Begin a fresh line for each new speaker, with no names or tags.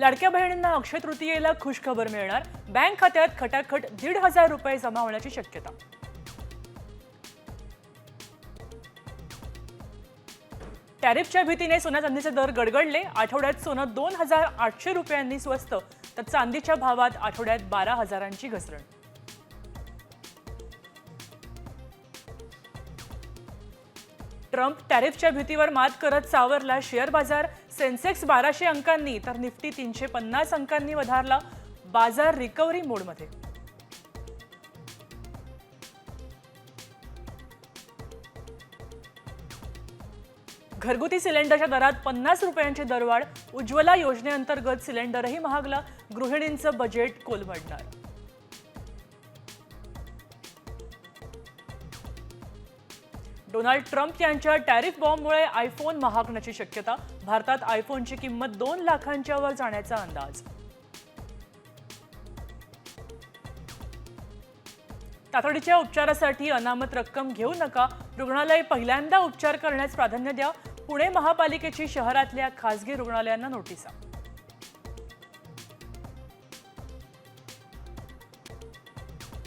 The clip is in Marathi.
लाडक्या बहिणींना अक्षय तृतीयेला खुशखबर मिळणार. बँक खात्यात खटाखट दीड हजार रुपये जमा होण्याची शक्यता. टॅरिफच्या भीतीने सोन्या चांदीचे दर गडगडले. आठवड्यात सोनं दोन हजार आठशे रुपयांनी स्वस्त तर चांदीच्या भावात आठवड्यात बारा हजारांची घसरण. ट्रम्प टॅरिफच्या भीतीवर मात करत सावरला शेअर बाजार. सेन्सेक्स बाराशे अंकांनी तर निफ्टी तीनशे पन्नास अंकांनी वधारला बाजार रिकव्हरी मोडमध्ये. घरगुती सिलेंडरच्या दरात पन्नास रुपयांची दरवाढ. उज्ज्वला योजनेअंतर्गत सिलेंडरही महागला. गृहिणींचं बजेट कोलमडणार. डोनाल्ड ट्रम्प यांच्या टॅरिफ बॉम्बमुळे आयफोन महागण्याची शक्यता भारतात आयफोनची किंमत दोन लाखांच्या वर जाण्याचा अंदाज. तातडीच्या उपचारासाठी अनामत रक्कम घेऊ नका रुग्णालय पहिल्यांदा उपचार करण्यास प्राधान्य द्या पुणे महापालिकेची शहरातल्या खासगी रुग्णालयांना नोटिसा.